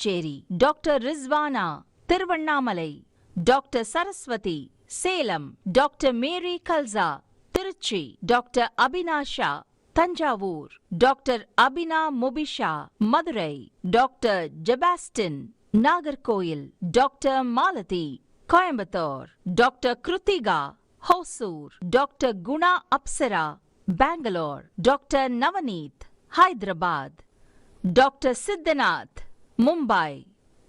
Pondicherry doctor Rizwana Tiruvannamalai doctor Saraswathi Salem doctor Mary Kalsa Trichy doctor Abinasha Thanjavur doctor Abina Mubisha Madurai doctor Jebastin Nagercoil doctor Malathi Coimbatore doctor Krithika Hosur doctor Guna Apsara Bangalore doctor Navneeth Hyderabad doctor Siddhanath Mumbai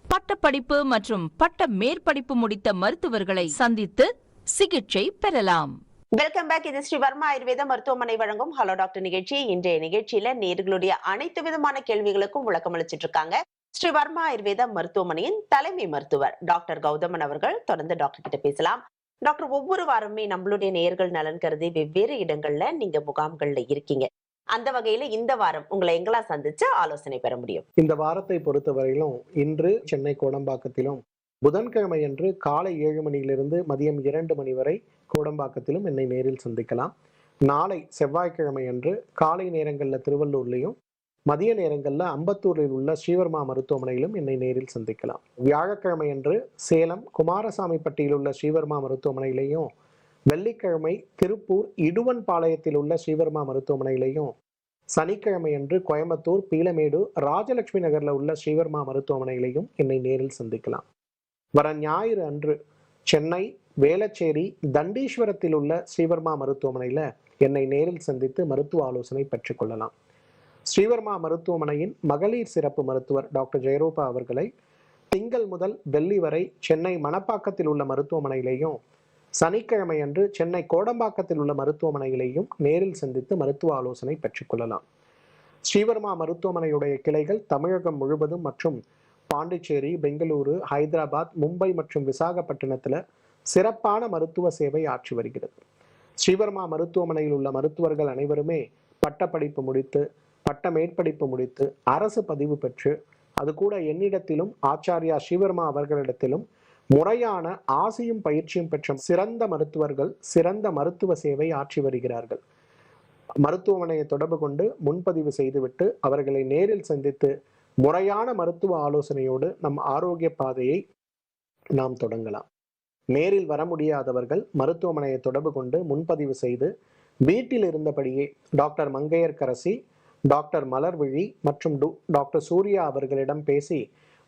பட்டப்படிப்பு மற்றும் பட்ட மேற்படிப்பு முடித்த மருத்துவர்களை சந்தித்து சிகிச்சை பெறலாம். Welcome back இது ஸ்ரீ வர்மா ஆயுர்வேத மருத்துவமனை வழங்கும் ஹலோ டாக்டர் நிகழ்ச்சி. இன்றைய நிகழ்ச்சியில நேர்களுடைய அனைத்து விதமான கேள்விகளுக்கும் விளக்கம் அளிச்சிட்டு இருக்காங்க. ஸ்ரீ வர்மா ஆயுர்வேத மருத்துவமனையின் தலைமை மருத்துவர் டாக்டர் கௌதமன் அவர்கள். தொடர்ந்து டாக்டர் கிட்ட பேசலாம். டாக்டர் ஒவ்வொரு வாரமே நம்மளுடைய நேர்கள் நலன் கருதி வெவ்வேறு இடங்கள்ல நீங்க முகாம்கள்ல இருக்கீங்க. அந்த வகையில இந்த வாரம் உங்களை எங்கெல்லாம் சந்திச்சு ஆலோசனை பெற முடியும்? இந்த வாரத்தை பொறுத்தவரையிலும் இன்று சென்னை கோடம்பாக்கத்திலும் புதன்கிழமை அன்று காலை ஏழு மணியிலிருந்து மதியம் இரண்டு மணி வரை கோடம்பாக்கத்திலும் என்னை நேரில் சந்திக்கலாம். நாளை செவ்வாய்க்கிழமை அன்று காலை நேரங்களில் திருவள்ளூர்லையும் மதிய நேரங்களில் அம்பத்தூரில் உள்ள ஸ்ரீவர்மா மருத்துவமனையிலும் என்னை நேரில் சந்திக்கலாம். வியாழக்கிழமை அன்று சேலம் குமாரசாமிப்பட்டியில் உள்ள ஸ்ரீவர்மா மருத்துவமனையிலையும் வெள்ளிக்கிழமை திருப்பூர் இடுவன்பாளையத்தில் உள்ள ஸ்ரீவர்மா மருத்துவமனையிலையும் சனிக்கிழமை அன்று கோயம்புத்தூர் பீலமேடு ராஜலட்சுமி நகரில் உள்ள ஸ்ரீவர்மா மருத்துவமனையிலையும் என்னை நேரில் சந்திக்கலாம். வர ஞாயிறு அன்று சென்னை வேளச்சேரி தண்டீஸ்வரத்தில் உள்ள ஸ்ரீவர்மா மருத்துவமனையில் என்னை நேரில் சந்தித்து மருத்துவ ஆலோசனை பெற்றுக்கொள்ளலாம் ஸ்ரீவர்மா மருத்துவமனையின் மகளிர் சிறப்பு மருத்துவர் டாக்டர் ஜெயரூபா அவர்களை திங்கள் முதல் வெள்ளி வரை சென்னை மணப்பாக்கத்தில் உள்ள மருத்துவமனையிலேயும் சனிக்கிழமை அன்று சென்னை கோடம்பாக்கத்தில் உள்ள மருத்துவமனையிலேயும் நேரில் சந்தித்து மருத்துவ ஆலோசனை பெற்றுக்கொள்ளலாம் ஸ்ரீவர்மா மருத்துவமனையுடைய கிளைகள் தமிழகம் முழுவதும் மற்றும் பாண்டிச்சேரி பெங்களூரு ஹைதராபாத் மும்பை மற்றும் விசாகப்பட்டினத்தில் சிறப்பான மருத்துவ சேவை ஆற்றி வருகிறது. ஸ்ரீவர்மா மருத்துவமனையில் உள்ள மருத்துவர்கள் அனைவருமே பட்டப்படிப்பு முடித்து பட்ட மேற்படிப்பு முடித்து அரசு பதிவு பெற்று அது கூட என்னிடத்திலும் ஆச்சாரியா ஸ்ரீவர்மா அவர்களிடத்திலும் முறையான ஆசையும் பயிற்சியும் பெற்ற சிறந்த மருத்துவர்கள் சிறந்த மருத்துவ சேவை ஆற்றி வருகிறார்கள். மருத்துவமனையை தொடர்பு கொண்டு முன்பதிவு செய்துவிட்டு அவர்களை நேரில் சந்தித்து முறையான மருத்துவ ஆலோசனையோடு நம் ஆரோக்கிய பாதையை நாம் தொடங்கலாம். நேரில் வர முடியாதவர்கள் மருத்துவமனையை தொடர்பு கொண்டு முன்பதிவு செய்து வீட்டில் இருந்தபடியே டாக்டர் மங்கையர்கரசி டாக்டர் மலர்விழி மற்றும் டு- டாக்டர் சூர்யா அவர்களிடம் பேசி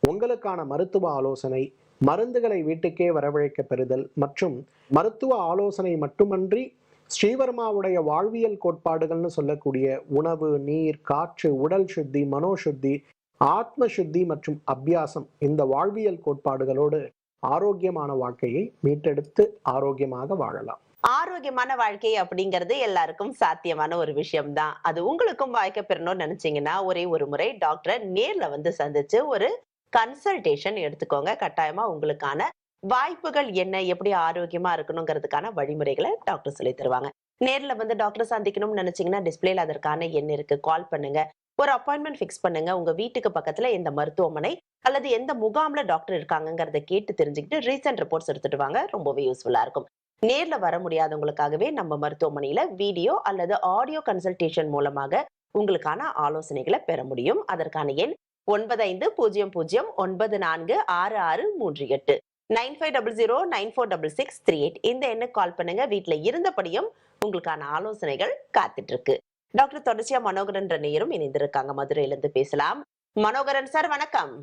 உங்களுக்கான மருத்துவ ஆலோசனை மருந்துகளை வீட்டுக்கே வரவழைக்க பெறுதல் மற்றும் மருத்துவ ஆலோசனை மட்டுமன்றி ஸ்ரீவர்மாவுடைய வாழ்வியல் கோட்பாடுகள்னு சொல்லக்கூடிய உணவு நீர் காற்று உடல் சுத்தி மனோசுத்தி ஆத்ம சுத்தி மற்றும் அபியாசம் இந்த வாழ்வியல் கோட்பாடுகளோடு ஆரோக்கியமான வாழ்க்கையை மீட்டெடுத்து ஆரோக்கியமாக வாழலாம். ஆரோக்கியமான வாழ்க்கை அப்படிங்கிறது எல்லாருக்கும் சாத்தியமான ஒரு விஷயம் தான் அது உங்களுக்கும் வாய்க்க பெறணும்னு நினைச்சீங்கன்னா ஒரே ஒரு முறை டாக்டரை நேர்ல வந்து சந்திச்சு ஒரு கன்சல்டேஷன் எடுத்துக்கோங்க. கட்டாயமா உங்களுக்கான வாய்ப்புகள் என்ன எப்படி ஆரோக்கியமா இருக்கணுங்கிறதுக்கான வழிமுறைகளை டாக்டர் சொல்லி தருவாங்க. நேர்ல வந்து டாக்டர் சந்திக்கணும்னு நினைச்சீங்கன்னா டிஸ்பிளேல அதற்கான எண் இருக்கு. கால் பண்ணுங்க. ஒரு அப்பாயின்மெண்ட் ஃபிக்ஸ் பண்ணுங்க. உங்க வீட்டுக்கு பக்கத்துல எந்த மருத்துவமனை அல்லது எந்த முகாம்ல டாக்டர் இருக்காங்கங்கிறத கேட்டு தெரிஞ்சுக்கிட்டு ரீசன்ட் ரிப்போர்ட்ஸ் எடுத்துட்டு வாங்க. ரொம்பவே யூஸ்ஃபுல்லா இருக்கும். நேர்ல வர முடியாதவங்களுக்காகவே நம்ம மருத்துவமனையில வீடியோ அல்லது ஆடியோ கன்சல்டேஷன் மூலமாக உங்களுக்கான ஆலோசனைகளை பெற முடியும். அதற்கான எண் ஒன்பது ஐந்து பூஜ்ஜியம் பூஜ்ஜியம் ஒன்பது நான்கு ஆறு ஆறு மூன்று எட்டு. Nine five double zero nine four double six three eight. இந்த எண்ணுக்கு கால் பண்ணுங்க. வீட்டுல இருந்தபடியும் உங்களுக்கான ஆலோசனைகள் காத்துட்டு இருக்கு டாக்டர் தொடர்ச்சியா மனோகரன் ரணியரும் இணைந்திருக்காங்க. மதுரையிலிருந்து பேசலாம். மனோகரன் சார் வணக்கம்.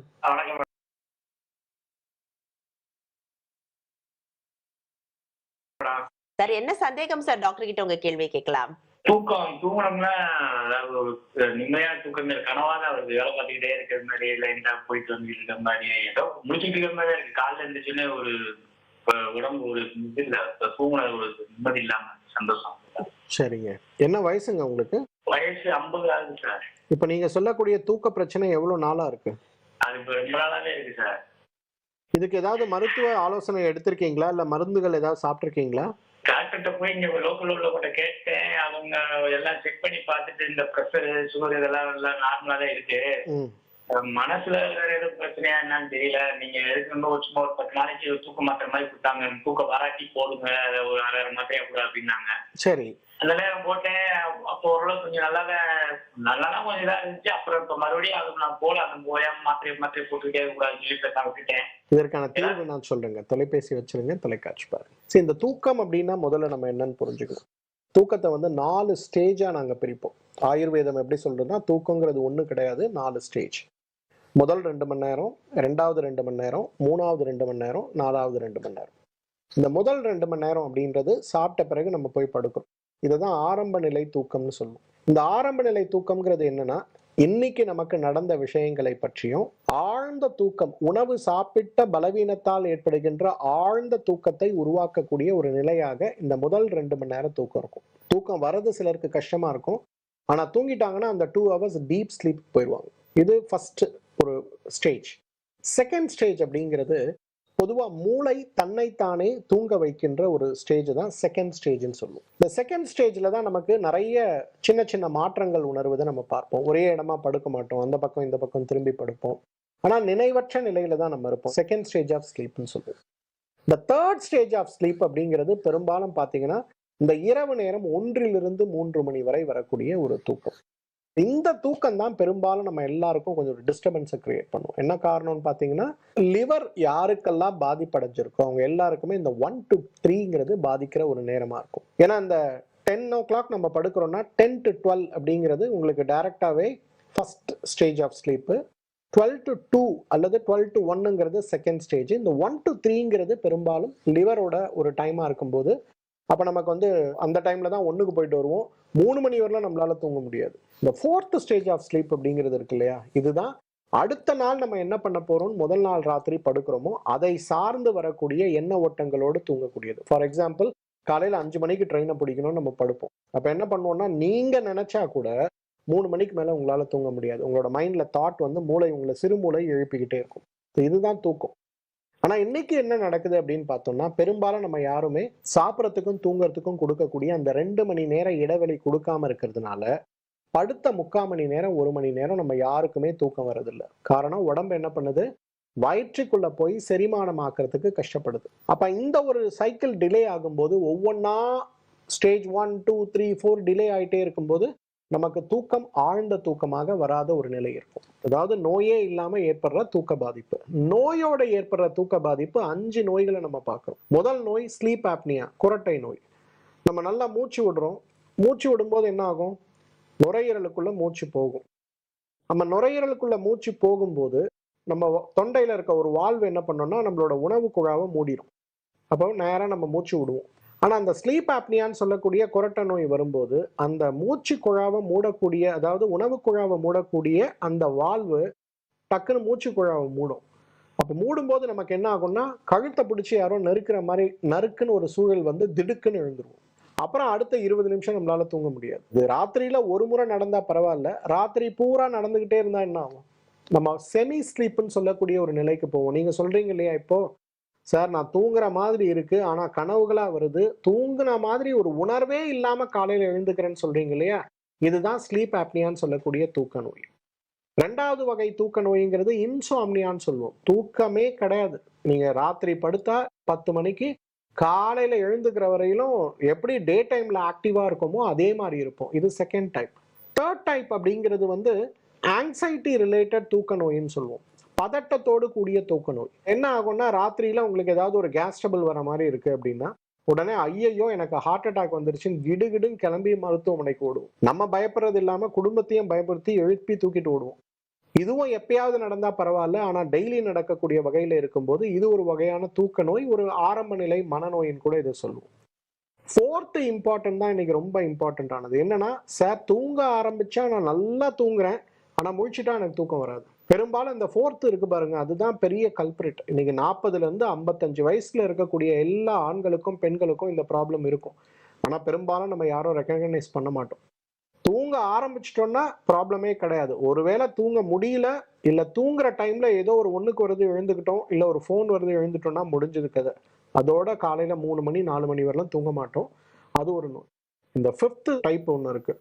சார் என்ன சந்தேகம் சார்? டாக்டர் கிட்ட உங்க கேள்வி கேட்கலாம். தூக்கம் தூங்கணும்னா நிம்மதியான தூக்கம் இல்லை கனவா தான் வருது வேலை பார்த்துக்கிட்டே இருக்கிற மாதிரி இல்லை எங்கிட்ட போயிட்டு வந்துட்டு இருக்கிற மாதிரி ஏதோ முடிச்சுட்டு இருக்கிற மாதிரி இருக்கு. காலைல இருந்துச்சுன்னு ஒரு உடம்பு ஒரு இது இல்லை. தூங்குன ஒரு நிம்மதி இல்லாம சந்தோஷம். சரிங்க. என்ன வயசுங்க உங்களுக்கு? வயசு ஐம்பது ஆகுது சார். இப்போ நீங்க சொல்லக்கூடிய தூக்க பிரச்சனை எவ்வளவு நாளா இருக்கு? அது இப்போ ரொம்ப நாளாவே இருக்கு சார். இதுக்கு ஏதாவது மருத்துவ ஆலோசனை எடுத்திருக்கீங்களா? இல்ல மருந்துகள் ஏதாவது சாப்பிட்டிருக்கீங்களா? டாக்டர்கிட்ட போய் இங்க லோக்கல் உள்ளவங்கிட்ட கேட்டேன். அவங்க எல்லாம் செக் பண்ணி பார்த்துட்டு இந்த ப்ரெஷர் சுகர் இதெல்லாம் எல்லாம் நார்மலா தான் இருக்கு. மனசுல வேற எதுவும் பிரச்சனை பிரச்சனையா என்னன்னு தெரியல. நீங்க எதுக்கு இன்னும் ஒரு சும்மா ஒரு பத்து நாளைக்கு தூக்க மாத்திரை மாதிரி கொடுத்தாங்க. தூக்க வராட்டி போடுங்க. அதை ஒரு அரை மாத்திரையா கூட அப்படின்னாங்க. சரி. அந்த நேரம் போட்டேன். அப்போ ஓரளவு கொஞ்சம் நல்லாவே நல்லாதான் கொஞ்சம் இதாக இருந்துச்சு. அப்புறம் இப்ப மறுபடியும் அது நான் போல அந்த போயா மாத்திரை மாத்திரை போட்டுக்கிட்டே கூடாதுன்னு சொல்லி பேச விட்டுட்டேன். இதற்கான தீர்வு நான் சொல்றேங்க தொலைபேசி வச்சிருங்க தொலைக்காட்சி பாருங்க. சரி இந்த தூக்கம் அப்படின்னா முதல்ல நம்ம என்னன்னு புரிஞ்சுக்கணும். தூக்கத்தை வந்து நாலு ஸ்டேஜா நாங்க பிரிப்போம். ஆயுர்வேதம் எப்படி சொல்றதுன்னா தூக்கங்கிறது ஒண்ணு கிடையாது நாலு ஸ்டேஜ் முதல் ரெண்டு மணி நேரம் ரெண்டாவது ரெண்டு மணி நேரம் மூணாவது ரெண்டு மணி நேரம் நாலாவது ரெண்டு மணி நேரம். இந்த முதல் ரெண்டு மணி நேரம் அப்படின்றது சாப்பிட்ட பிறகு நம்ம போய் படுக்கிறோம். இதுதான் ஆரம்ப நிலை தூக்கம்னு சொல்லுவோம். இந்த ஆரம்ப நிலை தூக்கம்ங்கிறது என்னன்னா இன்னைக்கு நமக்கு நடந்த விஷயங்களை பற்றியும் ஆழ்ந்த தூக்கம் உணவு சாப்பிட்ட பலவீனத்தால் ஏற்படுகின்ற ஆழ்ந்த தூக்கத்தை உருவாக்கக்கூடிய ஒரு நிலையாக இந்த முதல் ரெண்டு மணி நேரம் தூக்கம் இருக்கும். தூக்கம் வர்றது சிலருக்கு கஷ்டமா இருக்கும். ஆனா தூங்கிட்டாங்கன்னா அந்த டூ ஹவர்ஸ் டீப் ஸ்லீப் போயிடுவாங்க. இது ஃபர்ஸ்ட் ஒரு ஸ்டேஜ் செகண்ட் ஸ்டேஜ் அப்படிங்கிறது பொதுவாக மூளை தன்னைத்தானே தூங்க வைக்கின்ற ஒரு ஸ்டேஜ் தான் செகண்ட் ஸ்டேஜ்னு சொல்லுவோம். இந்த செகண்ட் ஸ்டேஜ்ல தான் நமக்கு நிறைய சின்ன சின்ன மாற்றங்கள் உணர்வதை நம்ம பார்ப்போம். ஒரே இடமா படுக்க மாட்டோம். அந்த பக்கம் இந்த பக்கம் திரும்பி படுப்போம். ஆனால் நினைவற்ற நிலையில தான் நம்ம இருப்போம். செகண்ட் ஸ்டேஜ் ஆஃப் ஸ்லீப்னு சொல்லுவோம். இந்த தேர்ட் ஸ்டேஜ் ஆஃப் ஸ்லீப் அப்படிங்கிறது பெரும்பாலும் பார்த்தீங்கன்னா இந்த இரவு நேரம் ஒன்றிலிருந்து மூன்று மணி வரை வரக்கூடிய ஒரு தூக்கம். இந்த தூக்கம் தான் பெரும்பாலும் நம்ம எல்லாருக்கும் கொஞ்சம் ஒரு டிஸ்டர்பன்ஸை கிரியேட் பண்ணும். என்ன காரணம்னு பார்த்தீங்கன்னா லிவர் யாருக்கெல்லாம் பாதிப்படைஞ்சிருக்கோ அவங்க எல்லாருக்குமே இந்த ஒன் டு த்ரீங்கிறது பாதிக்கிற ஒரு நேரமாக இருக்கும். ஏன்னா இந்த டென் ஓ கிளாக் நம்ம படுக்கிறோம்னா டென் டு டுவெல் அப்படிங்கிறது உங்களுக்கு டைரக்டாவே first stage of sleep twelve to two அல்லது டுவெல் டு ஒன்னுங்கிறது செகண்ட் ஸ்டேஜ் இந்த ஒன் டு த்ரீங்கிறது பெரும்பாலும் லிவரோட ஒரு டைமாக இருக்கும்போது அப்போ நமக்கு வந்து அந்த டைமில் தான் ஒன்றுக்கு போயிட்டு வருவோம். மூணு மணி வரலாம் நம்மளால் தூங்க முடியாது. இந்த ஃபோர்த் ஸ்டேஜ் ஆஃப் ஸ்லீப் அப்படிங்கிறது இருக்கு இல்லையா? இதுதான் அடுத்த நாள் நம்ம என்ன பண்ண போகிறோம்னு முதல் நாள் ராத்திரி படுக்கிறோமோ அதை சார்ந்து வரக்கூடிய எண்ண ஓட்டங்களோடு தூங்கக்கூடியது. ஃபார் எக்ஸாம்பிள் காலையில் அஞ்சு மணிக்கு ட்ரெயினை பிடிக்கணும்னு நம்ம படுப்போம். அப்போ என்ன பண்ணுவோம்னா நீங்கள் நினச்சா கூட மூணு மணிக்கு மேலே உங்களால் தூங்க முடியாது. உங்களோட மைண்டில் தாட் வந்து மூளை உங்களை சிறுமூளை எழுப்பிக்கிட்டே இருக்கும். இதுதான் தூக்கம். ஆனா இன்னைக்கு என்ன நடக்குது அப்படின்னு பார்த்தோம்னா பெரும்பாலும் நம்ம யாருமே சாப்பிட்றதுக்கும் தூங்குறதுக்கும் கொடுக்கக்கூடிய அந்த ரெண்டு மணி நேரம் இடைவெளி கொடுக்காம இருக்கிறதுனால படுத்த முக்கால் மணி நேரம் ஒரு மணி நேரம் நம்ம யாருக்குமே தூக்கம் வர்றதில்ல. காரணம் உடம்பு என்ன பண்ணுது? வயிற்றுக்குள்ள போய் செரிமானம் ஆக்கிறதுக்கு கஷ்டப்படுது. அப்ப இந்த ஒரு சைக்கிள் டிலே ஆகும்போது ஒவ்வொன்றா stage one two three four delay ஆகிட்டே இருக்கும்போது நமக்கு தூக்கம் ஆழ்ந்த தூக்கமாக வராத ஒரு நிலை இருக்கும். அதாவது நோயே இல்லாம ஏற்படுற தூக்க பாதிப்பு. நோயோட ஏற்படுற தூக்க பாதிப்பு அஞ்சு நோய்களை நம்ம பார்க்கிறோம். முதல் நோய் ஸ்லீப் ஆப்னியா குரட்டை நோய். நம்ம நல்லா மூச்சு விடுறோம். மூச்சு விடும்போது என்ன ஆகும்? நுரையீரலுக்குள்ள மூச்சு போகும். நம்ம நுரையீரலுக்குள்ள மூச்சு போகும்போது நம்ம வ- தொண்டையில இருக்க ஒரு வால்வு என்ன பண்ணோம்னா நம்மளோட உணவு குழாவை மூடிடும் அப்போ நேராக நம்ம மூச்சு விடுவோம். ஆனால் அந்த ஸ்லீப் ஆப்னியான்னு சொல்லக்கூடிய குரட்ட நோய் வரும்போது அந்த மூச்சு குழாவை மூடக்கூடிய அதாவது உணவு குழாவை மூடக்கூடிய அந்த வால்வு டக்குன்னு மூச்சு குழாவை மூடும். அப்போ மூடும்போது நமக்கு என்ன ஆகும்னா கழுத்தை பிடிச்சி யாரோ நறுக்கிற மாதிரி நறுக்குன்னு ஒரு சூழல் வந்து திடுக்குன்னு எழுந்துருவோம் அப்புறம் அடுத்த இருபது நிமிஷம் நம்மளால தூங்க முடியாது. இது ராத்திரியில ஒரு முறை நடந்தா பரவாயில்ல. ராத்திரி பூரா நடந்துகிட்டே இருந்தா என்ன ஆகும்? நம்ம செமி ஸ்லீப்னு சொல்லக்கூடிய ஒரு நிலைக்கு போவோம். நீங்க சொல்றீங்க இல்லையா இப்போ? சார் நான் தூங்குற மாதிரி இருக்கு. ஆனா கனவுகளா வருது. தூங்குன மாதிரி ஒரு உணர்வே இல்லாம காலையில எழுந்துக்கிறேன்னு சொல்றீங்க இல்லையா? இதுதான் ஸ்லீப் ஆப்னியான்னு சொல்லக்கூடிய தூக்க நோய். ரெண்டாவது வகை தூக்க நோய்ங்கிறது இன்சோம்னியான்னு சொல்லுவோம். தூக்கமே கிடையாது. நீங்க ராத்திரி படுத்தா பத்து மணிக்கு காலையில எழுந்துக்கிற வரையிலும் எப்படி டே டைம்ல ஆக்டிவா இருக்குமோ அதே மாதிரி இருப்போம். இது செகண்ட் டைப் தேர்ட் டைப் அப்படிங்கிறது வந்து ஆங்ஸைட்டி ரிலேட்டட் தூக்க நோயின்னு சொல்லுவோம். பதட்டத்தோடு கூடிய தூக்க நோய். என்ன ஆகும்னா ராத்திரியில உங்களுக்கு ஏதாவது ஒரு கேஸ் ட்ரபிள் வர மாதிரி இருக்கு அப்படின்னா உடனே ஐயையோ எனக்கு ஹார்ட் அட்டாக் வந்துருச்சுன்னு கிடுகிடுன்னு கிளம்பி மருத்துவமனைக்கு ஓடுவோம் நம்ம பயப்படுறது இல்லாம குடும்பத்தையும் பயப்படுத்தி எழுப்பி தூக்கிட்டு ஓடுவோம். இதுவும் எப்பயாவது நடந்தா பரவாயில்ல ஆனா டெய்லி நடக்கக்கூடிய வகையில இருக்கும்போது இது ஒரு வகையான தூக்க நோய் ஒரு ஆரம்ப நிலை மனநோயின்னு கூட இதை சொல்லுவோம். ஃபோர்த்து இம்பார்ட்டன்ட் தான் இன்னைக்கு ரொம்ப இம்பார்ட்டன்ட் ஆனது. என்னன்னா சார் தூங்க ஆரம்பிச்சா நான் நல்லா தூங்குறேன் ஆனா முழிச்சுட்டா எனக்கு தூக்கம் வராது. பெரும்பாலும் இந்த ஃபோர்த்து இருக்கு பாருங்க அதுதான் பெரிய கல்பிரிட் இன்னைக்கு நாற்பதுல இருந்து ஐம்பத்தஞ்சு வயசுல இருக்கக்கூடிய எல்லா ஆண்களுக்கும் பெண்களுக்கும் இந்த ப்ராப்ளம் இருக்கும். ஆனா பெரும்பாலும் நம்ம யாரும் ரெக்கக்னைஸ் பண்ண மாட்டோம். தூங்க ஆரம்பிச்சிட்டோம்னா ப்ராப்ளமே கிடையாது. ஒருவேளை தூங்க முடியல இல்ல தூங்குற டைம்ல ஏதோ ஒரு ஒண்ணுக்கு வருது எழுந்துக்கிட்டோம் இல்ல ஒரு ஃபோன் வருது எழுந்துட்டோம்னா முடிஞ்சது கதை. அதோட காலையில மூணு மணி நாலு மணி வரலாம் தூங்க மாட்டோம். அது ஒரு நோய். இந்த ஃபிஃப்த் டைப் ஒன்று இருக்கு.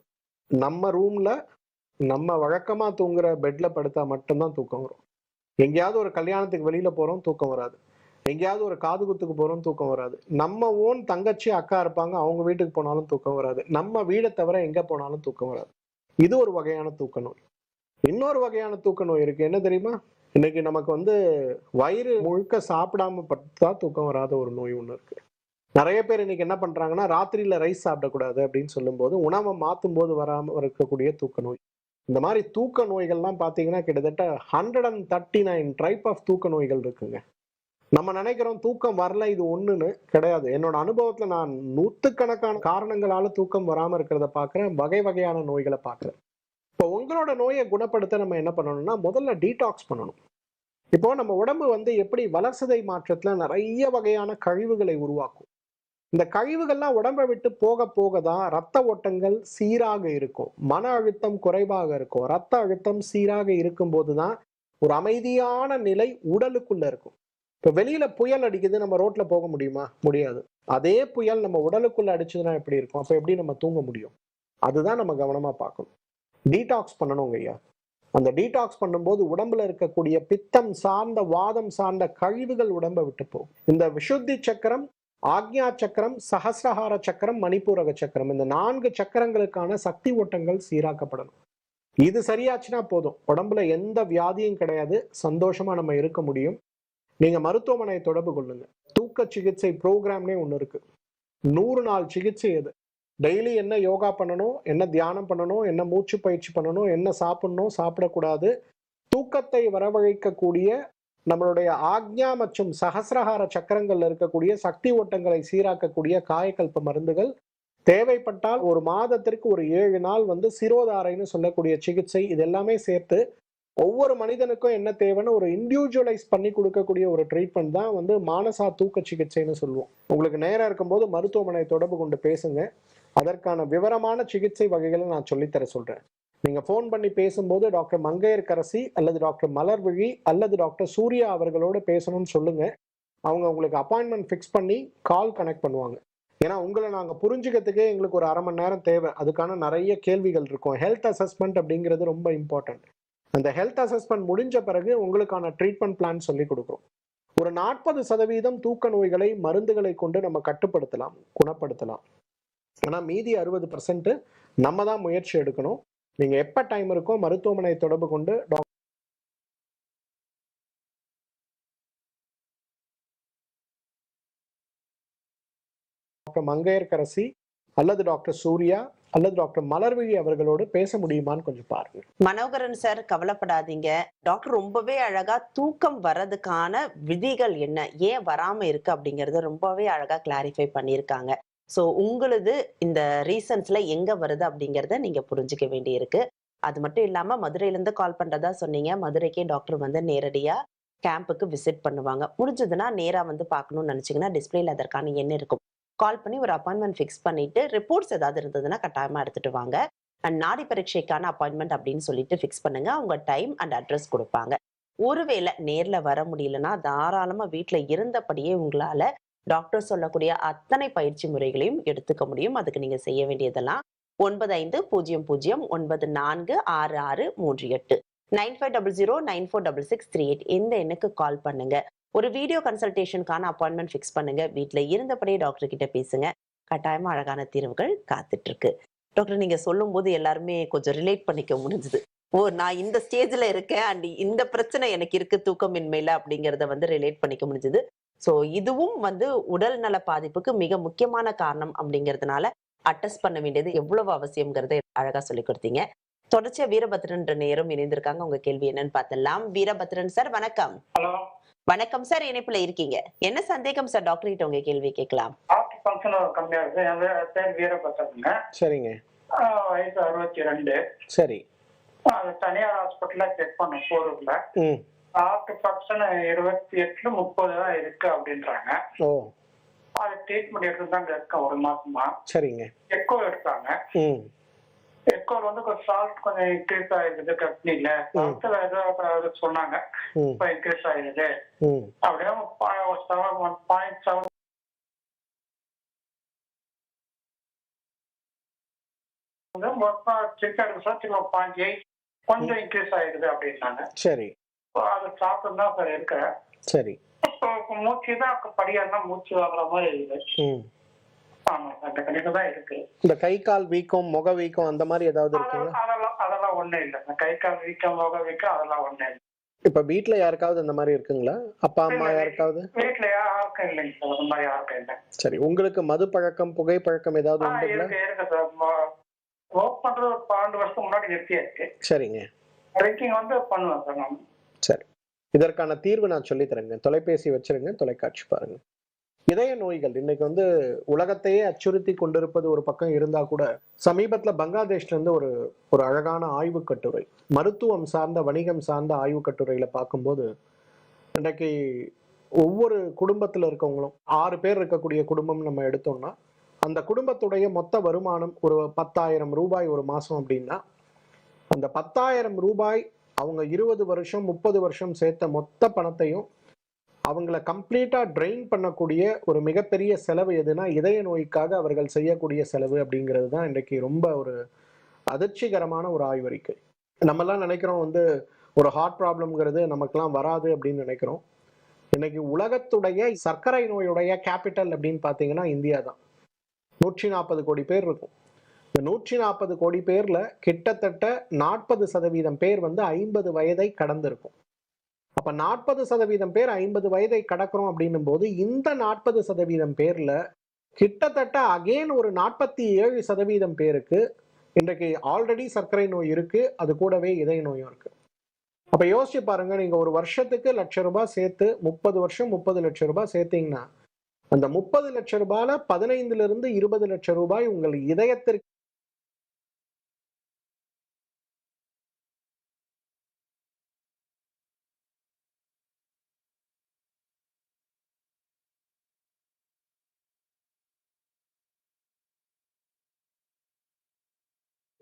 நம்ம ரூம்ல நம்ம வழக்கமா தூங்குற பெட்ல படுத்தா மட்டும்தான் தூக்கம் வரும். எங்கேயாவது ஒரு கல்யாணத்துக்கு வெளியில போறோம் தூக்கம் வராது. எங்கேயாவது ஒரு காது குத்துக்கு போறோம் தூக்கம் வராது. நம்ம ஓன் தங்கச்சி அக்கா இருப்பாங்க அவங்க வீட்டுக்கு போனாலும் தூக்கம் வராது. நம்ம வீடை தவிர எங்க போனாலும் தூக்கம் வராது. இது ஒரு வகையான தூக்க நோய். இன்னொரு வகையான தூக்க நோய் இருக்கு. என்ன தெரியுமா? இன்னைக்கு நமக்கு வந்து வயிறு முழுக்க சாப்பிடாம படுத்தா தூக்கம் வராத ஒரு நோய் ஒண்ணு இருக்கு. நிறைய பேர் இன்னைக்கு என்ன பண்றாங்கன்னா ராத்திரியில ரைஸ் சாப்பிடக்கூடாது அப்படின்னு சொல்லும்போது உணவை மாத்தும் போது வராம இருக்கக்கூடிய தூக்க நோய். இந்த மாதிரி தூக்க நோய்கள்லாம் பார்த்தீங்கன்னா கிட்டத்தட்ட hundred and thirty nine type of தூக்க நோய்கள் இருக்குங்க. நம்ம நினைக்கிறோம் தூக்கம் வரல இது ஒண்ணுன்னு கிடையாது. என்னோட அனுபவத்துல நான் நூத்துக்கணக்கான காரணங்களால தூக்கம் வராம இருக்கிறத பார்க்குறேன் வகை வகையான நோய்களை பார்க்குறேன் இப்போ உங்களோட நோயை குணப்படுத்த நம்ம என்ன பண்ணணும்னா முதல்ல டீடாக்ஸ் பண்ணணும். இப்போ நம்ம உடம்பு வந்து எப்படி வளர்சதை மாற்றத்துல நிறைய வகையான கழிவுகளை உருவாக்கும். இந்த கழிவுகள்லாம் உடம்பை விட்டு போக போக தான் ரத்த ஓட்டங்கள் சீராக இருக்கும். மன அழுத்தம் குறைவாக இருக்கும். ரத்த அழுத்தம் சீராக இருக்கும்போது தான் ஒரு அமைதியான நிலை உடலுக்குள்ள இருக்கும். இப்போ வெளியில புயல் அடிக்குது நம்ம ரோட்ல போக முடியுமா? முடியாது. அதே புயல் நம்ம உடலுக்குள்ள அடிச்சதுன்னா எப்படி இருக்கும்? அப்போ எப்படி நம்ம தூங்க முடியும்? அதுதான் நம்ம கவனமா பார்க்கணும். டீடாக்ஸ் பண்ணணும் ஐயா. அந்த டீடாக்ஸ் பண்ணும்போது உடம்புல இருக்கக்கூடிய பித்தம் சார்ந்த வாதம் சார்ந்த கழிவுகள் உடம்பை விட்டு போகும். இந்த விசுத்தி சக்கரம் ஆக்ஞா சக்கரம் சஹசிரஹார சக்கரம் மணிப்பூரக சக்கரம். இந்த நான்கு சக்கரங்களுக்கான சக்தி ஓட்டங்கள் சீராக்கப்படணும். இது சரியாச்சுன்னா போதும். உடம்புல எந்த வியாதியும் கிடையாது. சந்தோஷமா நம்ம இருக்க முடியும். நீங்க மருத்துவமனையை தொடர்பு கொள்ளுங்க. தூக்க சிகிச்சை ப்ரோக்ராம்னே ஒன்று இருக்கு. நூறு நாள் சிகிச்சை அது டெய்லி என்ன யோகா பண்ணணும்? என்ன தியானம் பண்ணணும்? என்ன மூச்சு பயிற்சி பண்ணணும்? என்ன சாப்பிடணும்? சாப்பிடக்கூடாது. தூக்கத்தை வரவழைக்கக்கூடிய நம்மளுடைய ஆக்ஞா மற்றும் சகசிரஹார சக்கரங்கள்ல இருக்கக்கூடிய சக்தி ஓட்டங்களை சீராக்கக்கூடிய காயக்கல்ப மருந்துகள் தேவைப்பட்டால் ஒரு மாதத்திற்கு ஒரு ஏழு நாள் வந்து சிரோதாரைன்னு சொல்லக்கூடிய சிகிச்சை இது எல்லாமே சேர்த்து ஒவ்வொரு மனிதனுக்கும் என்ன தேவைன்னு ஒரு இண்டிவிஜுவலைஸ் பண்ணி கொடுக்கக்கூடிய ஒரு ட்ரீட்மெண்ட் தான் வந்து மானசா தூக்க சிகிச்சைன்னு சொல்லுவோம். உங்களுக்கு நேரம் இருக்கும்போது மருத்துவமனை தொடர்பு கொண்டு பேசுங்க. அதற்கான விவரமான சிகிச்சை வகைகளை நான் சொல்லித்தர சொல்றேன். நீங்க ஃபோன் பண்ணி பேசும்போது டாக்டர் மங்கையர்கரசி அல்லது டாக்டர் மலர்விழி அல்லது டாக்டர் சூர்யா அவர்களோட பேசணும்னு சொல்லுங்க. அவங்க உங்களுக்கு அப்பாயின்மெண்ட் ஃபிக்ஸ் பண்ணி கால் கனெக்ட் பண்ணுவாங்க. ஏன்னா உங்களை நாங்கள் புரிஞ்சுக்கிறதுக்கே எங்களுக்கு ஒரு அரை மணி நேரம் தேவை. அதுக்கான நிறைய கேள்விகள் இருக்கும். ஹெல்த் அசஸ்மெண்ட் அப்படிங்கிறது ரொம்ப இம்பார்ட்டன்ட் அந்த ஹெல்த் அசஸ்மெண்ட் முடிஞ்ச பிறகு உங்களுக்கான ட்ரீட்மெண்ட் பிளான் சொல்லி கொடுக்குறோம். ஒரு நாற்பது சதவீதம் தூக்க நோய்களை மருந்துகளை கொண்டு நம்ம கட்டுப்படுத்தலாம் குணப்படுத்தலாம். ஆனால் மீதி அறுபது பர்சன்ட் நம்ம தான் முயற்சி எடுக்கணும். நீங்க எப்ப டைம் இருக்கோ மருத்துவமனை தொடர்பு கொண்டு டாக்டர் மங்கையர்கரசி அல்லது டாக்டர் சூர்யா அல்லது டாக்டர் மலர்விழி அவர்களோடு பேச முடியுமான்னு கொஞ்சம் பாருங்க. மனோகரன் சார் கவலைப்படாதீங்க. டாக்டர் ரொம்பவே அழகா தூக்கம் வர்றதுக்கான விதிகள் என்ன? ஏன் வராம இருக்கு அப்படிங்கறத ரொம்பவே அழகா கிளாரிஃபை பண்ணியிருக்காங்க. ஸோ உங்களது இந்த ரீசன்ஸ்ல எங்க வருது அப்படிங்கிறத நீங்க புரிஞ்சுக்க வேண்டியிருக்கு. அது மட்டும் இல்லாம மதுரையிலேருந்து கால் பண்றதா சொன்னீங்க. மதுரைக்கே டாக்டர் வந்து நேரடியா கேம்புக்கு விசிட் பண்ணுவாங்க. முடிஞ்சதுன்னா நேரா வந்து பார்க்கணும்னு நினைச்சீங்கன்னா டிஸ்பிளேல அதற்கான எண் இருக்கும். கால் பண்ணி ஒரு அப்பாயின்மெண்ட் ஃபிக்ஸ் பண்ணிட்டு ரிப்போர்ட்ஸ் ஏதாவது இருந்ததுன்னா கட்டாயமா எடுத்துட்டு வாங்க. அண்ட் நாடி பரீட்சைக்கான அப்பாயின்மெண்ட் அப்படின்னு சொல்லிட்டு ஃபிக்ஸ் பண்ணுங்க. அவங்க டைம் அண்ட் அட்ரஸ் கொடுப்பாங்க. ஒருவேளை நேர்ல வர முடியலன்னா தாராளமா வீட்டில் இருந்தபடியே உங்களால டாக்டர் சொல்லக்கூடிய அத்தனை பயிற்சி முறைகளையும் எடுத்துக்க முடியும். அதுக்கு நீங்க செய்ய வேண்டியதெல்லாம் ஒன்பது ஐந்து பூஜ்ஜியம் பூஜ்ஜியம் ஒன்பது நான்கு ஆறு ஆறு மூன்று எட்டு. Nine five double zero nine four double six three eight இந்த எண்ணுக்கு கால் பண்ணுங்க. ஒரு வீடியோ கன்சல்டேஷனுக்கான அப்பாயின்மெண்ட் ஃபிக்ஸ் பண்ணுங்க. வீட்டில் இருந்தபடியே டாக்டர் கிட்ட பேசுங்க. கட்டாயமா அழகான தீர்வுகள் காத்துட்டு இருக்கு டாக்டர் நீங்க சொல்லும் போது எல்லாருமே கொஞ்சம் ரிலேட் பண்ணிக்க முடிஞ்சுது. ஓ நான் இந்த ஸ்டேஜ்ல இருக்கேன். அண்ட் இந்த பிரச்சனை எனக்கு இருக்கு தூக்கமின்மையில அப்படிங்கறத வந்து ரிலேட் பண்ணிக்க முடிஞ்சுது. சோ இதுவும் வந்து உடல் நல பாதிப்புக்கு மிக முக்கியமான காரணம் அப்படிங்கறதுனால அட்டஸ்ட் பண்ண வேண்டியது எவ்வளவு அவசியம்ங்கிறத அழகா சொல்லி கொடுத்தீங்க. தொடர்ச்சியா வீரபத்ரன் நேரம் இணைந்திருக்காங்க. உங்க கேள்வி என்னன்னு பார்த்தலாம் வீரபத்ரன் சார் வணக்கம். ஹலோ வணக்கம் சார் இணைப்புல இருக்கீங்க. என்ன சந்தேகம் சார் டாக்டர் கிட்ட உங்க கேள்வி கேட்கலாம். ஹார்ட் ஃபங்க்ஷன் கம்மியா இருக்கு. என் பேர் வீரபத்திரங்க சரிங்க. வயசு அறுபத்தி ரெண்டு. சரி. தனியார் ஹாஸ்பிட்டல்ல செக் பண்ண போறதுல ஃபங்க்ஷன் இருபத்தி எட்டுல முப்பது தான் இருக்கு அப்படின்றாங்க. ஓ. அது ட்ரீட்மெண்ட் எடுத்து தாங்க இருக்கேன் ஒரு மாசமா. சரிங்க. எக்கோ எடுத்தாங்க. எக்கோல வந்து கொஞ்சம் சால்ட் கொஞ்சம் இன்க்ரீஸ் ஆயிருக்குது கட்னில மருத்துவ ஏதோ சொன்னாங்க. இப்ப இன்க்ரீஸ் ஆயிருது. அப்படியே செவன் ஒன் பாயிண்ட் செவன் மொத்தம் செக் எடுக்க பாயிண்ட் எயிட் கொஞ்சம் இன்க்ரீஸ் ஆயிருக்குது அப்படின்னாங்க. சரி. அதை சாப்பிட்டு தான் சார் இருக்கேன். சரி. மூச்சு தான் படியாருன்னா மூச்சு வாங்குற மாதிரி அந்த இருக்கு. இந்த கை கால் வீக்கம் முக வீக்கம் அந்த மாதிரி ஏதாவது இருக்குங்களா? அதெல்லாம் அதெல்லாம் ஒண்ணும் இல்லை. கை கால் வீக்கம் முக வீக்கம் அதெல்லாம் ஒண்ணும் இல்லை. இப்ப வீட்ல யாருக்காவது இந்த மாதிரி இருக்குங்களா? அப்பா அம்மா யாருக்காவது? வீட்டுல யாருக்கும் இல்லைங்க அந்த மாதிரி யாருக்கும் இல்லை. சரி உங்களுக்கு மது பழக்கம் புகை பழக்கம் ஏதாவது உண்டுங்களா? இருக்கு சார். ஒர்க் பண்றது ஒரு பன்னெண்டு வருஷத்துக்கு முன்னாடி நிறுத்தியாச்சு. சரிங்க. ட்ரிங்கிங் வந்து பண்ணுவேன் சார் நான். சரி. இதற்கான தீர்வு நான் சொல்லித் தரேங்க. தொலைபேசி வச்சிருங்க தொலைக்காட்சி பாருங்க. இதய நோய்கள் இன்னைக்கு வந்து உலகத்தையே அச்சுறுத்தி கொண்டிருப்பது ஒரு பக்கம் இருந்தா கூட சமீபத்துல பங்களாதேஷ்ல இருந்து ஒரு ஒரு அழகான ஆய்வு கட்டுரை மருத்துவம் சார்ந்த வணிகம் சார்ந்த ஆய்வு கட்டுரையில பார்க்கும்போது இன்றைக்கு ஒவ்வொரு குடும்பத்துல இருக்கவங்களும் ஆறு பேர் இருக்கக்கூடிய குடும்பம் நம்ம எடுத்தோம்னா அந்த குடும்பத்துடைய மொத்த வருமானம் ஒரு பத்தாயிரம் ரூபாய் ஒரு மாசம் அப்படின்னா அந்த பத்தாயிரம் ரூபாய் அவங்க இருபது வருஷம் முப்பது வருஷம் சேர்த்த மொத்த பணத்தையும் அவங்கள கம்ப்ளீட்டா ட்ரெயின் பண்ணக்கூடிய ஒரு மிகப்பெரிய செலவு எதுனா இதய நோய்க்காக அவர்கள் செய்யக்கூடிய செலவு அப்படிங்கிறது தான் இன்றைக்கு ரொம்ப ஒரு அதிர்ச்சிகரமான ஒரு ஆய்வறிக்கை. நம்மலாம் நினைக்கிறோம் வந்து ஒரு ஹார்ட் ப்ராப்ளம்ங்கிறது நமக்கெல்லாம் வராது அப்படின்னு நினைக்கிறோம். இன்னைக்கு உலகத்துடைய சர்க்கரை நோயுடைய கேபிட்டல் அப்படின்னு பார்த்தீங்கன்னா இந்தியா தான் நூற்றி நாற்பது கோடி பேர் இருக்கும். இந்த நூற்றி நாற்பது கோடி பேர்ல கிட்டத்தட்ட நாற்பது சதவீதம் பேர் வந்து ஐம்பது வயதை கடந்திருக்கும். அப்ப நாற்பது சதவீதம் பேர் ஐம்பது வயதை கடக்கிறோம் அப்படின்னும் போது இந்த நாற்பது சதவீதம் பேர்ல கிட்டத்தட்ட அகெயின் ஒரு நாற்பத்தி ஏழு சதவீதம் பேருக்கு இன்றைக்கு ஆல்ரெடி சர்க்கரை நோய் இருக்கு அது கூடவே இதய நோயும் இருக்கு. அப்ப யோசிச்சு பாருங்க நீங்க ஒரு வருஷத்துக்கு லட்ச ரூபாய் சேர்த்து முப்பது வருஷம் முப்பது லட்சம் ரூபாய் சேர்த்தீங்கன்னா அந்த முப்பது லட்சம் ரூபாயில பதினைந்துல இருந்து இருபது லட்சம் ரூபாய் உங்கள் இதயத்திற்கு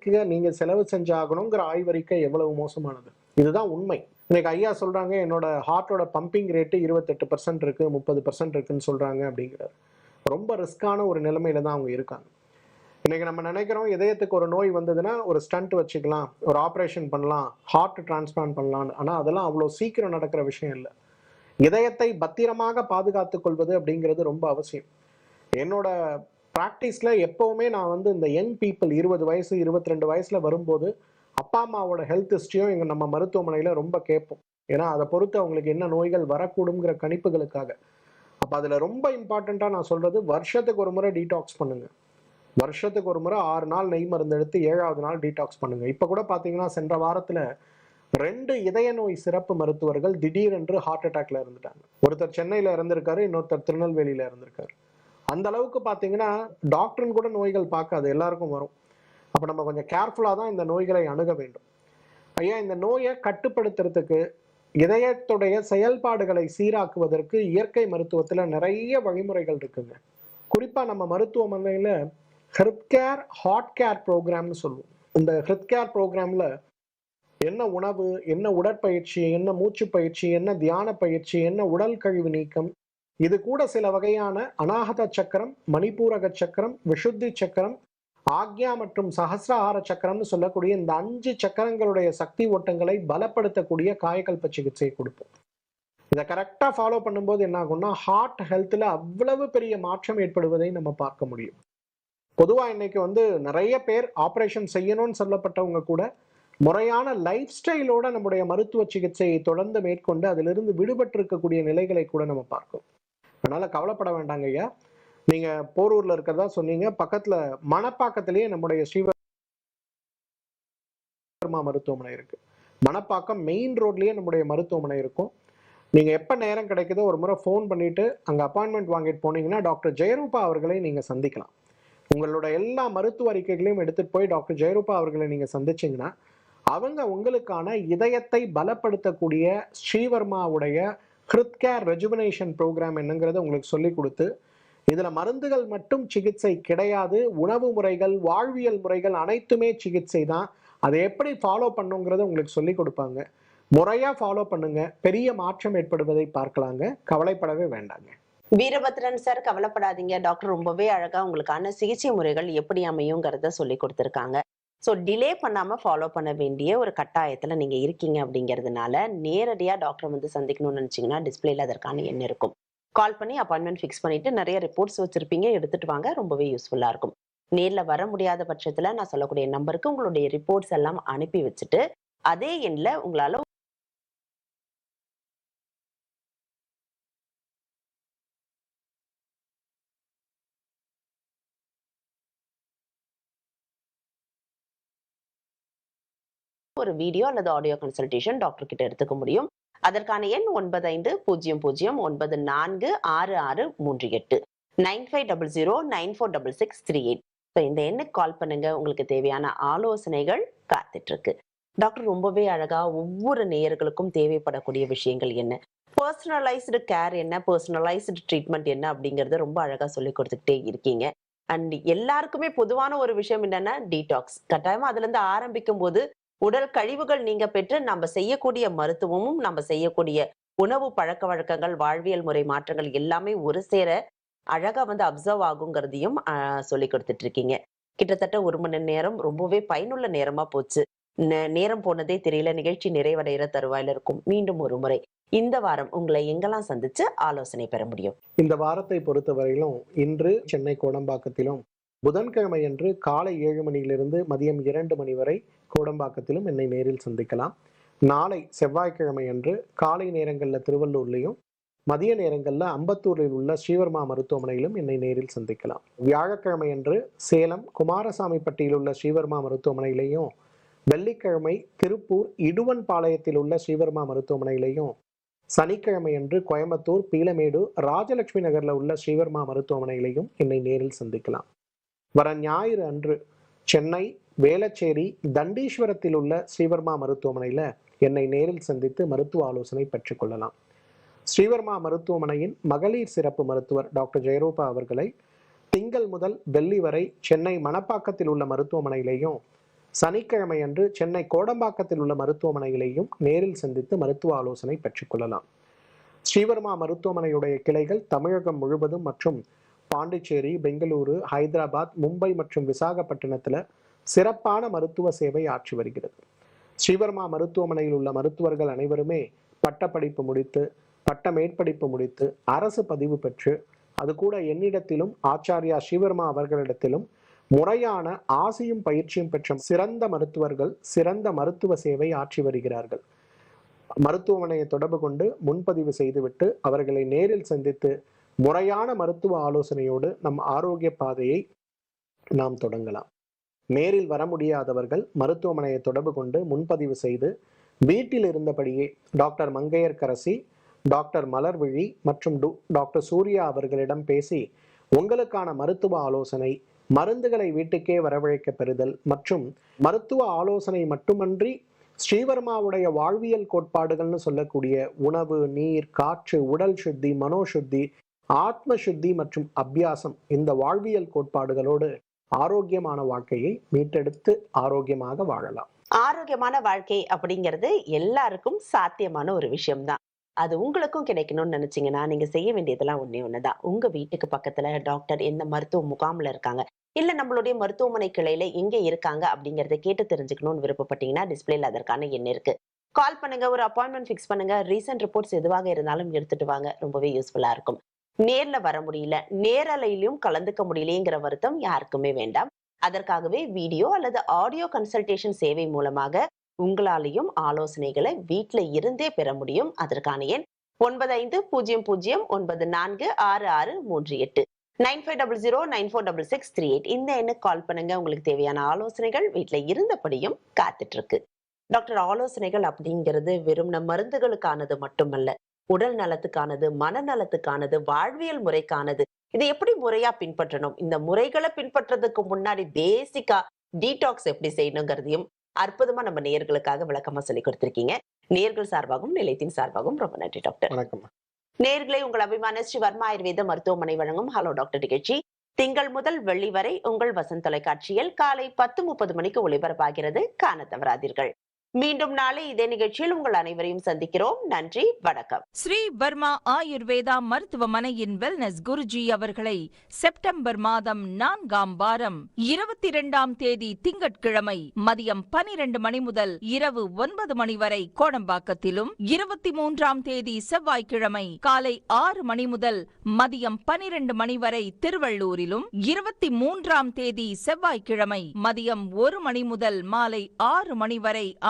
நீங்க செலவு செஞ்சாகணுங்கிற ஆய்வறிக்கை எவ்வளவு மோசமானது? இதுதான் உண்மை. இன்னைக்கு ஐயா சொல்றாங்க என்னோட ஹார்ட்டோட பம்பிங் ரேட்டு இருபத்தெட்டு பர்சன்ட் இருக்கு முப்பது பர்சன்ட் இருக்குன்னு சொல்றாங்க அப்படிங்கிறார். ரொம்ப ரிஸ்கான ஒரு நிலைமையில தான் அவங்க இருக்காங்க. இன்னைக்கு நம்ம நினைக்கிறோம் இதயத்துக்கு ஒரு நோய் வந்ததுன்னா ஒரு ஸ்டண்ட் வச்சுக்கலாம் ஒரு ஆப்ரேஷன் பண்ணலாம் ஹார்ட் டிரான்ஸ்பிளான்ட் பண்ணலாம் ஆனா அதெல்லாம் அவ்வளோ சீக்கிரம் நடக்கிற விஷயம் இல்லை. இதயத்தை பத்திரமாக பாதுகாத்துக் கொள்வது அப்படிங்கிறது ரொம்ப அவசியம். என்னோட ப்ராக்டிஸில் எப்போவுமே நான் வந்து இந்த யங் பீப்புள் இருபது வயசு இருபத்தி ரெண்டு வயசில் வரும்போது அப்பா அம்மாவோட ஹெல்த் ஹிஸ்ட்ரியும் எங்கள் நம்ம மருத்துவமனையில் ரொம்ப கேட்போம். ஏன்னா அதை பொறுத்து அவங்களுக்கு என்ன நோய்கள் வரக்கூடுங்கிற கணிப்புகளுக்காக. அப்போ அதில் ரொம்ப இம்பார்ட்டண்ட்டாக நான் சொல்கிறது வருஷத்துக்கு ஒரு முறை டீடாக்ஸ் பண்ணுங்கள் வருஷத்துக்கு ஒரு முறை ஆறு நாள் நெய் மருந்து எடுத்து ஏழாவது நாள் டீடாக்ஸ் பண்ணுங்கள் இப்போ கூட பார்த்தீங்கன்னா சென்ற வாரத்தில் ரெண்டு இதய நோய் சிறப்பு மருத்துவர்கள் திடீரென்று ஹார்ட் அட்டாக்ல இருந்துட்டாங்க ஒருத்தர் சென்னையில இருந்திருக்காரு இன்னொருத்தர் திருநெல்வேலியில இருந்திருக்காரு அந்த அளவுக்கு பார்த்தீங்கன்னா டாக்டர்னு கூட நோய்கள் பார்க்காது எல்லாருக்கும் வரும். அப்போ நம்ம கொஞ்சம் கேர்ஃபுல்லாக தான் இந்த நோய்களை அணுக வேண்டும். ஐயா இந்த நோயை கட்டுப்படுத்துறதுக்கு இதயத்துடைய செயல்பாடுகளை சீராக்குவதற்கு இயற்கை மருத்துவத்தில் நிறைய வழிமுறைகள் இருக்குங்க. குறிப்பாக நம்ம மருத்துவமனையில் ஹெல்த் கேர் ஹாட் கேர் ப்ரோக்ராம்னு சொல்லுவோம். இந்த ஹெல்த் கேர் என்ன உணவு என்ன உடற்பயிற்சி என்ன மூச்சு பயிற்சி என்ன தியான பயிற்சி என்ன உடல் கழிவு நீக்கம் இது கூட சில வகையான அநாகத சக்கரம் மணிப்பூரக சக்கரம் விஷுத்தி சக்கரம் ஆக்யா மற்றும் சஹசிரஹார சக்கரம்னு சொல்லக்கூடிய இந்த அஞ்சு சக்கரங்களுடைய சக்தி ஓட்டங்களை பலப்படுத்தக்கூடிய காயக்கல்ப சிகிச்சையை கொடுப்போம். இதை கரெக்டாக ஃபாலோ பண்ணும்போது என்ன ஆகும்னா ஹார்ட் ஹெல்த்தில் அவ்வளவு பெரிய மாற்றம் ஏற்படுவதை நம்ம பார்க்க முடியும். பொதுவாக இன்னைக்கு வந்து நிறைய பேர் ஆப்ரேஷன் செய்யணும்னு சொல்லப்பட்டவங்க கூட முறையான லைஃப் ஸ்டைலோட நம்முடைய மருத்துவ சிகிச்சையை தொடர்ந்து மேற்கொண்டு அதிலிருந்து விடுபட்டு இருக்கக்கூடிய நிலைகளை கூட நம்ம பார்க்கிறோம் அதனால கவலைப்பட வேண்டாங்க ஐயா. நீங்க போரூர்ல இருக்கிறதா சொன்னீங்க. பக்கத்துல மணப்பாக்கத்திலேயே நம்முடைய ஸ்ரீவர்மா மருத்துவமனை இருக்கு. மணப்பாக்கம் மெயின் ரோட்லயே நம்முடைய மருத்துவமனை இருக்கும். நீங்க எப்ப நேரம் கிடைக்குதோ ஒரு முறை ஃபோன் பண்ணிட்டு அங்க அப்பாயின்மெண்ட் வாங்கிட்டு போனீங்கன்னா டாக்டர் ஜெயரூபா அவர்களை நீங்க சந்திக்கலாம். உங்களோட எல்லா மருத்துவ அறிக்கைகளையும் எடுத்துட்டு போய் டாக்டர் ஜெயரூபா அவர்களை நீங்க சந்திச்சீங்கன்னா அவங்க உங்களுக்கான இதயத்தை பலப்படுத்தக்கூடிய ஸ்ரீவர்மாவுடைய ஹிருத் கேர் ரெஜுவனேஷன் ப்ரோக்ராம் என்னங்கிறத உங்களுக்கு சொல்லிக் கொடுத்து இதில் மருந்துகள் மட்டும் சிகிச்சை கிடையாது உணவு முறைகள் வாழ்வியல் முறைகள் அனைத்துமே சிகிச்சை தான். அதை எப்படி ஃபாலோ பண்ணுங்கிறத உங்களுக்கு சொல்லி கொடுப்பாங்க. முறையாக ஃபாலோ பண்ணுங்க. பெரிய மாற்றம் ஏற்படுவதை பார்க்கலாங்க. கவலைப்படவே வேண்டாங்க. வீரபத்ரன் சார் கவலைப்படாதீங்க. டாக்டர் ரொம்பவே அழகா உங்களுக்கான சிகிச்சை முறைகள் எப்படி அமையுங்கிறத சொல்லி கொடுத்துருக்காங்க. ஸோ டிலே பண்ணாம ஃபாலோ பண்ண வேண்டிய ஒரு கட்டாயத்துல நீங்க இருக்கீங்க அப்படிங்கிறதுனால நேரடியா டாக்டர் வந்து சந்திக்கணும்னு நினைச்சீங்கன்னா டிஸ்பிளேல அதற்கான எண் இருக்கும். கால் பண்ணி அப்பாயின்மெண்ட் ஃபிக்ஸ் பண்ணிட்டு நிறைய ரிப்போர்ட்ஸ் வச்சிருப்பீங்க எடுத்துட்டு வாங்க. ரொம்பவே யூஸ்ஃபுல்லா இருக்கும். நேர்ல வர முடியாத பட்சத்துல நான் சொல்லக்கூடிய நம்பருக்கு உங்களுடைய ரிப்போர்ட்ஸ் எல்லாம் அனுப்பி வச்சுட்டு அதே எண்ணில் உங்களால ஒரு வீடியோ அல்லது ஆடியோ கன்சல்டேஷன் டாக்டர் கிட்ட எடுத்துக்க முடியும். அதற்கான எண் ஒன்பது ஐந்து பூஜ்ஜியம் பூஜ்ஜியம் ஒன்பது நான்கு ஆறு ஆறு மூன்று எட்டு. Nine five double zero nine four double six three eight. So இந்த எண்ணுக்கு கால் பண்ணுங்க. உங்களுக்கு தேவையான ஆலோசனைகள் காத்துட்டு இருக்கு டாக்டர் ரொம்பவே அழகா ஒவ்வொரு நேயர்களுக்கும் தேவைப்படக்கூடிய விஷயங்கள் என்ன? பர்சனலைஸ்டு கேர் என்ன? பர்சனலைஸ்டு ட்ரீட்மெண்ட் என்ன? அப்படிங்கறத ரொம்ப அழகா சொல்லி கொடுத்துக்கிட்டே இருக்கீங்க. அண்ட் எல்லாருக்குமே பொதுவான ஒரு விஷயம் என்னன்னா டீடாக்ஸ் கட்டாயமா அதுல இருந்து ஆரம்பிக்கும் போது உடல் கழிவுகள் நீங்க பெற்று நம்ம செய்யக்கூடிய மருத்துவமும் நம்ம செய்யக்கூடிய உணவு பழக்க வழக்கங்கள் வாழ்வியல் முறை மாற்றங்கள் எல்லாமே ஒரு சேர அழகா வந்து அப்சர்வ் ஆகுங்கிறதையும் சொல்லி கொடுத்துட்டு இருக்கீங்க கிட்டத்தட்ட ஒரு மணி நேரம் ரொம்பவே பயனுள்ள நேரமா போச்சு. நேரம் போனதே தெரியல. நிகழ்ச்சி நிறைவடைகிற தருவாயில இருக்கும். மீண்டும் ஒரு முறை இந்த வாரம் உங்களை எங்கெல்லாம் சந்திச்சு ஆலோசனை பெற முடியும்? இந்த வாரத்தை பொறுத்தவரையிலும் இன்று சென்னை கோடம்பாக்கத்திலும் புதன்கிழமையன்று காலை ஏழு மணியிலிருந்து மதியம் இரண்டு மணி வரை கோடம்பாக்கத்திலும் என்னை நேரில் சந்திக்கலாம். நாளை செவ்வாய்க்கிழமையன்று காலை நேரங்களில் திருவள்ளூர்லையும் மதிய நேரங்களில் அம்பத்தூரில் உள்ள ஸ்ரீவர்மா மருத்துவமனையிலும் என்னை நேரில் சந்திக்கலாம். வியாழக்கிழமையன்று சேலம் குமாரசாமிப்பட்டியில் உள்ள ஸ்ரீவர்மா மருத்துவமனையிலையும் வெள்ளிக்கிழமை திருப்பூர் இடுவன்பாளையத்தில் உள்ள ஸ்ரீவர்மா மருத்துவமனையிலையும் சனிக்கிழமையன்று கோயம்புத்தூர் பீலமேடு ராஜலட்சுமி நகரில் உள்ள ஸ்ரீவர்மா மருத்துவமனையிலையும் என்னை நேரில் சந்திக்கலாம். வர ஞாயிறு அன்று சென்னை வேளச்சேரி தண்டீஸ்வரத்தில் உள்ள ஸ்ரீவர்மா மருத்துவமனையில என்னை நேரில் சந்தித்து மருத்துவ ஆலோசனை பெற்றுக்கொள்ளலாம் ஸ்ரீவர்மா மருத்துவமனையின் மகளிர் சிறப்பு மருத்துவர் டாக்டர் ஜெயரூபா அவர்களை திங்கள் முதல் வெள்ளி வரை சென்னை மணப்பாக்கத்தில் உள்ள மருத்துவமனையிலேயும் சனிக்கிழமை அன்று சென்னை கோடம்பாக்கத்தில் உள்ள மருத்துவமனையிலேயும் நேரில் சந்தித்து மருத்துவ ஆலோசனை பெற்றுக்கொள்ளலாம் ஸ்ரீவர்மா மருத்துவமனையுடைய கிளைகள் தமிழகம் முழுவதும் மற்றும் பாண்டிச்சேரி பெங்களூரு ஹைதராபாத் மும்பை மற்றும் விசாகப்பட்டினத்தில் சிறப்பான மருத்துவ சேவை ஆற்றி வருகிறது. ஸ்ரீவர்மா மருத்துவமனையில் உள்ள மருத்துவர்கள் அனைவருமே பட்டப்படிப்பு முடித்து பட்ட மேற்படிப்பு முடித்து அரசு பதிவு பெற்று அது கூட என்னிடத்திலும் ஆச்சாரியா ஸ்ரீவர்மா அவர்களிடத்திலும் முறையான ஆசையும் பயிற்சியும் பெற்ற சிறந்த மருத்துவர்கள் சிறந்த மருத்துவ சேவை ஆற்றி வருகிறார்கள். மருத்துவமனையை தொடர்பு கொண்டு முன்பதிவு செய்துவிட்டு அவர்களை நேரில் சந்தித்து முறையான மருத்துவ ஆலோசனையோடு நம் ஆரோக்கிய பாதையை நாம் தொடங்கலாம். நேரில் வர முடியாதவர்கள் மருத்துவமனையை தொடர்பு கொண்டு முன்பதிவு செய்து வீட்டில் இருந்தபடியே டாக்டர் மங்கையர்கரசி டாக்டர் மலர்விழி மற்றும் டாக்டர் சூர்யா அவர்களிடம் பேசி உங்களுக்கான மருத்துவ ஆலோசனை மருந்துகளை வீட்டுக்கே வரவழைக்க பெறுதல் மற்றும் மருத்துவ ஆலோசனை மட்டுமன்றி ஸ்ரீவர்மாவுடைய வாழ்வியல் கோட்பாடுகள்னு சொல்லக்கூடிய உணவு நீர் காற்று உடல் சுத்தி மனோசுத்தி ஆத்ம சுத்தி மற்றும் அபியாசம் இந்த வாழ்வியல் கோட்பாடுகளோடு ஆரோக்கியமான வாழ்க்கையை மீட்டெடுத்து ஆரோக்கியமாக வாழலாம். ஆரோக்கியமான வாழ்க்கை அப்படிங்கிறது எல்லாருக்கும் சாத்தியமான ஒரு விஷயம்தான். அது உங்களுக்கும் கிடைக்கணும்னு நினைச்சீங்கன்னா நீங்க செய்ய வேண்டியதெல்லாம் ஒண்ணே ஒண்ணுதான். உங்க வீட்டுக்கு பக்கத்துல டாக்டர் எந்த மருத்துவ முகாம்ல இருக்காங்க இல்ல நம்மளுடைய மருத்துவமனை கிளையில எங்க இருக்காங்க அப்படிங்கறத கேட்டு தெரிஞ்சுக்கணும்னு விருப்பப்பட்டீங்கன்னா டிஸ்பிளேல அதற்கான எண் இருக்கு. கால் பண்ணுங்க ஒரு அப்பாயின்மெண்ட் ஃபிக்ஸ் பண்ணுங்க. ரீசன்ட் ரிப்போர்ட்ஸ் எதுவாக இருந்தாலும் எடுத்துட்டு வாங்க. ரொம்பவே யூஸ்ஃபுல்லா இருக்கும். நேர்ல வர முடியல. நேரலையிலும் கலந்துக்க முடியலையேங்கிற வருத்தம் யாருக்குமே வேண்டாம். அதற்காகவே வீடியோ அல்லது ஆடியோ கன்சல்டேஷன் சேவை மூலமாக உங்களாலையும் ஆலோசனைகளை வீட்ல இருந்தே பெற முடியும். அதற்கான எண் ஒன்பது ஐந்து பூஜ்ஜியம் பூஜ்ஜியம் ஒன்பது நான்கு ஆறு ஆறு மூன்று எட்டு. Nine five double zero nine four double six three eight. இந்த எண்ணுக்கு கால் பண்ணுங்க. உங்களுக்கு தேவையான ஆலோசனைகள் வீட்டில் இருந்தபடியும் காத்துட்டு இருக்கு. டாக்டர் ஆலோசனைகள் அப்படிங்கிறது வெறும் நம் மருந்துகளுக்கானது மட்டுமல்ல. உடல் நலத்துக்கானது மனநலத்துக்கானது வாழ்வியல் முறைக்கானது. இதை எப்படி முறையா பின்பற்றணும்? இந்த முறைகளை பின்பற்றதுக்கு முன்னாடி பேசிக்கா டீடாக்ஸ் எப்படி செய்யணுங்கிறதையும் அற்புதமா நம்ம நேயர்களுக்காக விளக்கமா சொல்லி கொடுத்திருக்கீங்க. நேர்கள் சார்பாகவும் நிலையத்தின் சார்பாகவும் ரொம்ப நன்றி டாக்டர். வணக்கம். நேர்களை உங்கள் அபிமான ஸ்ரீ வர்மா ஆயுர்வேத மருத்துவமனை வழங்கும் ஹலோ டாக்டர் நிகழ்ச்சி. திங்கள் முதல் வெள்ளி வரை உங்கள் வசந்த் தொலைக்காட்சியில் காலை பத்து முப்பது மணிக்கு ஒளிபரப்பாகிறது. காண தவறாதீர்கள். மீண்டும் நாளை இதே நிகழ்ச்சியில் உங்கள் அனைவரையும் சந்திக்கிறோம். நன்றி வணக்கம். ஸ்ரீ வர்மா ஆயுர்வேதா மருத்துவமனையின் வெல்னஸ் குருஜி அவர்களை செப்டம்பர் மாதம் நான்காம் வாரம் இருபத்தி இரண்டாம் தேதி திங்கட்கிழமை மதியம் பனிரெண்டு மணி முதல் இரவு ஒன்பது மணி வரை கோடம்பாக்கத்திலும் இருபத்தி மூன்றாம் தேதி செவ்வாய்க்கிழமை காலை ஆறு மணி முதல் மதியம் பனிரெண்டு மணி வரை திருவள்ளூரிலும் இருபத்தி மூன்றாம் தேதி செவ்வாய்க்கிழமை மதியம் ஒரு மணி முதல் மாலை ஆறு மணி வரை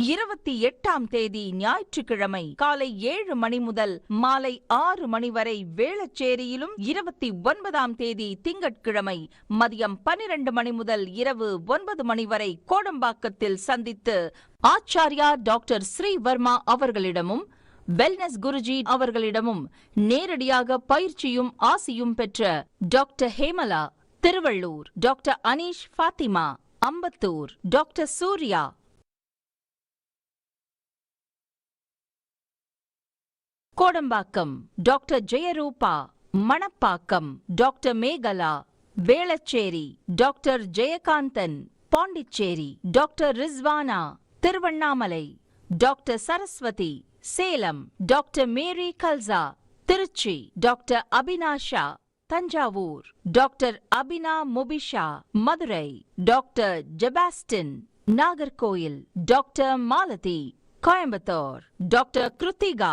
இருபத்தி எட்டாம் தேதி ஞாயிற்றுக்கிழமை காலை ஏழு மணி முதல் மாலை ஆறு மணி வரை வேளச்சேரியிலும் இருபத்தி ஒன்பதாம் தேதி திங்கட்கிழமை மதியம் பனிரெண்டு மணி முதல் இரவு ஒன்பது மணி வரை கோடம்பாக்கத்தில் சந்தித்து ஆச்சாரியா டாக்டர் ஸ்ரீவர்மா அவர்களிடமும் வெல்னஸ் குருஜி அவர்களிடமும் நேரடியாக பயிற்சியும் ஆசியும் பெற்ற doctor Hemala Tiruvallur. Doctor Aneesh Fathima Ambattur. Doctor Surya Kodambakkam doctor Jeyarooba Manapakkam doctor Megala Velachery doctor Jayakanthan Pondicherry doctor Rizwana Tiruvannamalai doctor Saraswathi Salem doctor Mary Kalsa Tiruchi doctor Abinasha Thanjavur doctor Abina Mubisha Madurai doctor Jebastin Nagercoil doctor Malathi Coimbatore doctor Kiruthika